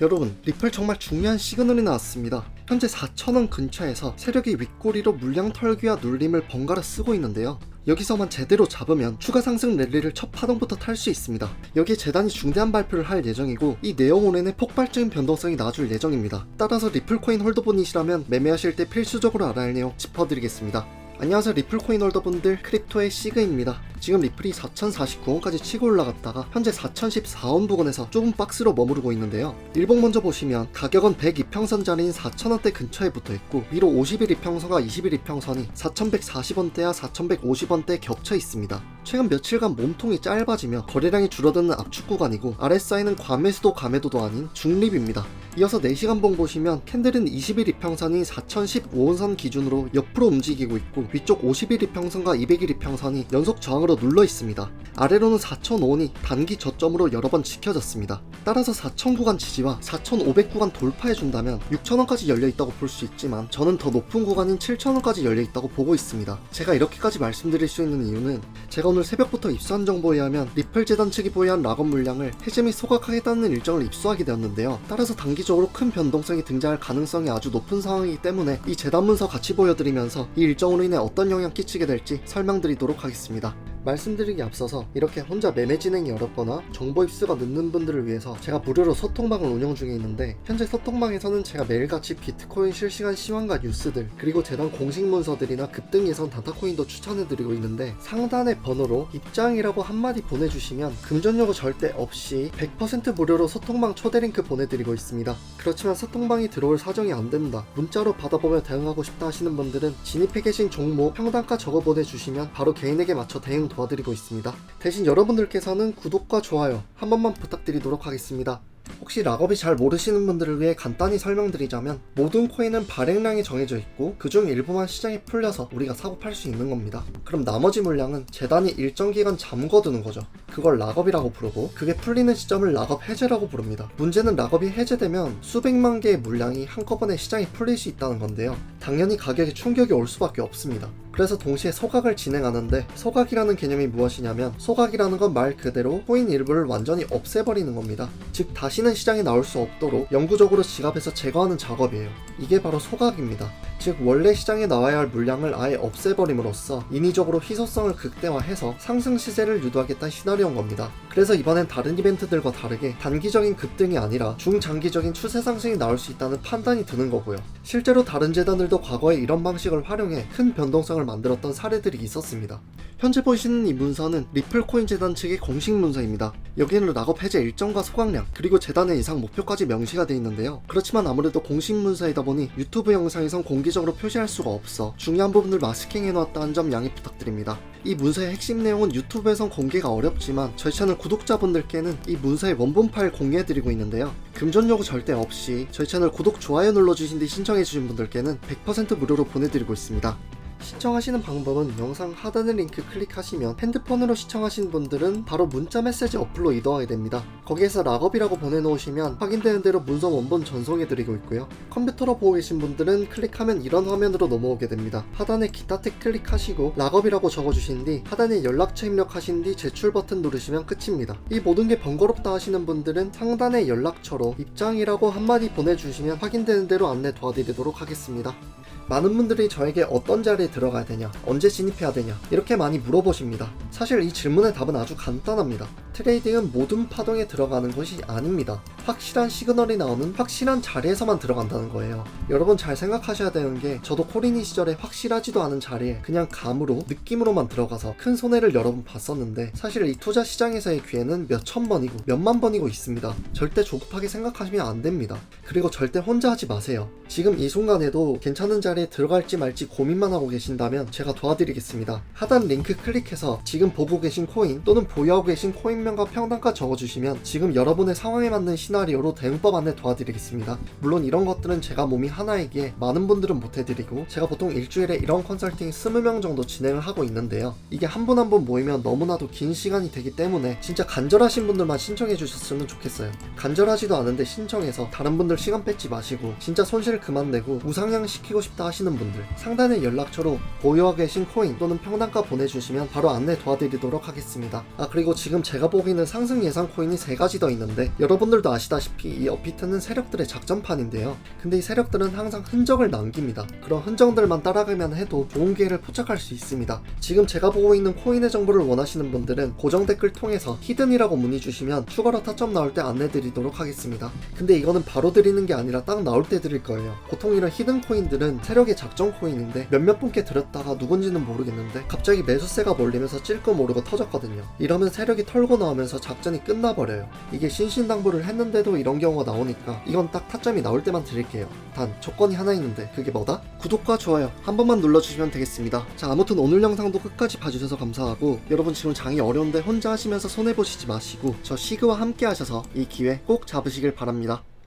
여러분 리플 정말 중요한 시그널이 나왔습니다. 현재 4천원 근처에서 세력이 윗꼬리로 물량 털기와 눌림을 번갈아 쓰고 있는데요. 여기서만 제대로 잡으면 추가 상승 랠리를 첫 파동부터 탈 수 있습니다. 여기에 재단이 중대한 발표를 할 예정이고 이 내용 올해는 폭발적인 변동성이 나와줄 예정입니다. 따라서 리플코인 홀더분이시라면 매매하실 때 필수적으로 알아야 할 내용 짚어드리겠습니다. 안녕하세요 리플코인 홀더분들 크립토의 시그입니다. 지금 리플이 4049원까지 치고 올라갔다가 현재 4014원 부근에서 좁은 박스로 머무르고 있는데요. 일봉 먼저 보시면 가격은 102평선 자리인 4000원대 근처에 붙어 있고 위로 50일 이평선과 20일 이평선이 4140원대와 4150원대 겹쳐 있습니다. 최근 며칠간 몸통이 짧아지며 거래량이 줄어드는 압축 구간이고 사이는 과매수도 과매도도 아닌 중립입니다. 이어서 4시간 봉 보시면 캔들은 20일 이평선이 4015원선 기준으로 옆으로 움직이고 있고 위쪽 50일 이평선과 200일 이평선이 연속 저항으로 눌러 있습니다. 아래로는 4005원이 단기 저점으로 여러 번 지켜졌습니다. 따라서 4000 구간 지지와 4500 구간 돌파해준다면 6000원까지 열려 있다고 볼 수 있지만 저는 더 높은 구간인 7000원까지 열려 있다고 보고 있습니다. 제가 이렇게까지 말씀드릴 수 있는 이유는 제가 오늘 새벽부터 입수한 정보에 의하면 리플 재단 측이 보유한 락업 물량을 및 소각하겠다는 일정을 입수하게 되었는데요. 따라서 단기적으로 큰 변동성이 등장할 가능성이 아주 높은 상황이기 때문에 이 재단 문서 같이 보여드리면서 이 일정으로 인해 어떤 영향 끼치게 될지 설명드리도록 하겠습니다. 말씀드리기 앞서서 이렇게 혼자 매매 진행이 어렵거나 정보 입수가 늦는 분들을 위해서 제가 무료로 소통방을 운영 중에 있는데 현재 소통방에서는 제가 매일같이 비트코인 실시간 시황과 뉴스들 그리고 재단 공식 문서들이나 급등 예선 다타코인도 추천해드리고 있는데 상단의 번호로 입장이라고 한마디 보내주시면 금전 요구 절대 없이 100% 무료로 소통방 초대 링크 보내드리고 있습니다. 그렇지만 소통방이 들어올 사정이 안 된다 문자로 받아보며 대응하고 싶다 하시는 분들은 진입해 계신 종목 평단가 적어 보내주시면 바로 개인에게 맞춰 대응 도와드리고 있습니다. 대신 여러분들께서는 구독과 좋아요 한 번만 부탁드리도록 하겠습니다. 혹시 락업이 잘 모르시는 분들을 위해 간단히 설명드리자면 모든 코인은 발행량이 정해져 있고 그중 일부만 시장에 풀려서 우리가 사고 팔 수 있는 겁니다. 그럼 나머지 물량은 재단이 일정 기간 잠궈두는 거죠. 그걸 락업이라고 부르고 그게 풀리는 시점을 락업 해제라고 부릅니다. 문제는 락업이 해제되면 수백만 개의 물량이 한꺼번에 시장에 풀릴 수 있다는 건데요. 당연히 가격에 충격이 올 수밖에 없습니다. 그래서 동시에 소각을 진행하는데 소각이라는 개념이 무엇이냐면 소각이라는 건 말 그대로 코인 일부를 완전히 없애버리는 겁니다. 즉 다시는 시장에 나올 수 없도록 영구적으로 지갑에서 제거하는 작업이에요. 이게 바로 소각입니다. 즉 원래 시장에 나와야 할 물량을 아예 없애버림으로써 인위적으로 희소성을 극대화해서 상승 시세를 유도하겠다는 시나리오인 겁니다. 그래서 이번엔 다른 이벤트들과 다르게 단기적인 급등이 아니라 중장기적인 추세 상승이 나올 수 있다는 판단이 드는 거고요. 실제로 다른 재단들도 과거에 이런 방식을 활용해 큰 변동성을 만들었던 사례들이 있었습니다. 현재 보시는 이 문서는 리플코인 재단 측의 공식 문서입니다. 여기에는 락업 해제 일정과 소각량 그리고 재단의 이상 목표까지 명시가 되어 있는데요. 그렇지만 아무래도 공식 문서이다 보니 유튜브 영상에선 공개적으로 표시할 수가 없어 중요한 부분들 마스킹해 놓았다는 점 양해 부탁드립니다. 이 문서의 핵심 내용은 유튜브에선 공개가 어렵지만 채널 구독자분들께는 이 문서의 원본 파일 공개해드리고 있는데요. 금전 요구 절대 없이 저희 채널 구독, 좋아요 눌러주신 뒤 신청해주신 분들께는 100% 무료로 보내드리고 있습니다. 시청하시는 방법은 영상 하단의 링크 클릭하시면 핸드폰으로 시청하시는 분들은 바로 문자 메시지 어플로 이동하게 됩니다. 거기에서 락업이라고 보내놓으시면 확인되는 대로 문서 원본 전송해드리고 있고요. 컴퓨터로 보고 계신 분들은 클릭하면 이런 화면으로 넘어오게 됩니다. 하단에 기타 탭 클릭하시고 락업이라고 적어주신 뒤 하단에 연락처 입력하신 뒤 제출 버튼 누르시면 끝입니다. 이 모든 게 번거롭다 하시는 분들은 상단의 연락처로 입장이라고 한마디 보내주시면 확인되는 대로 안내 도와드리도록 하겠습니다. 많은 분들이 저에게 어떤 자리에 들어가야 되냐, 언제 진입해야 되냐, 이렇게 많이 물어보십니다. 사실 이 질문의 답은 아주 간단합니다. 트레이딩은 모든 파동에 들어가는 것이 아닙니다. 확실한 시그널이 나오는 확실한 자리에서만 들어간다는 거예요. 여러분 잘 생각하셔야 되는 게 저도 코리니 시절에 확실하지도 않은 자리에 그냥 감으로 느낌으로만 들어가서 큰 손해를 여러 번 봤었는데 사실 이 투자 시장에서의 기회는 몇 천 번이고 몇만 번이고 있습니다. 절대 조급하게 생각하시면 안 됩니다. 그리고 절대 혼자 하지 마세요. 지금 이 순간에도 괜찮은 자리에 들어갈지 말지 고민만 하고 계신다면 제가 도와드리겠습니다. 하단 링크 클릭해서 지금 보고 계신 코인 또는 보유하고 계신 코인 명과 평단가 적어주시면 지금 여러분의 상황에 맞는 시나리오로 대응법 안내 도와드리겠습니다. 물론 이런 것들은 제가 몸이 하나이기에 많은 분들은 못해드리고 제가 보통 일주일에 이런 컨설팅 20명 정도 진행을 하고 있는데요. 이게 한 분 한 분 모이면 너무나도 긴 시간이 되기 때문에 진짜 간절하신 분들만 신청해 주셨으면 좋겠어요. 간절하지도 않은데 신청해서 다른 분들 시간 뺏지 마시고 진짜 손실 그만 내고 우상향 시키고 싶다 하시는 분들 상단의 연락처로 보유하고 계신 코인 또는 평단가 보내주시면 바로 안내 도와드리도록 하겠습니다. 아 그리고 지금 제가 보기에는 상승 예상 코인이 세 가지 더 있는데 여러분들도 아시다시피 이 업비트는 세력들의 작전판인데요. 근데 이 세력들은 항상 흔적을 남깁니다. 그런 흔적들만 따라가면 해도 좋은 기회를 포착할 수 있습니다. 지금 제가 보고 있는 코인의 정보를 원하시는 분들은 고정 댓글 통해서 히든이라고 문의 주시면 추가로 타점 나올 때 안내 드리도록 하겠습니다. 근데 이거는 바로 드리는 게 아니라 딱 나올 때 드릴 거예요. 보통 이런 히든 코인들은 세력의 작전 코인인데 몇몇 분께 들었다가 누군지는 모르겠는데 갑자기 매수세가 몰리면서 찔끔 오르고 터졌거든요. 이러면 세력이 털고 나오면서 작전이 끝나버려요. 이게 신신당부를 했는데도 이런 경우가 나오니까 이건 딱 타점이 나올 때만 드릴게요. 단 조건이 하나 있는데 그게 뭐다? 구독과 좋아요 한 번만 눌러주시면 되겠습니다. 자 아무튼 오늘 영상도 끝까지 봐주셔서 감사하고 여러분 지금 장이 어려운데 혼자 하시면서 손해보시지 마시고 저 시그와 함께 하셔서 이 기회 꼭 잡으시길 바랍니다.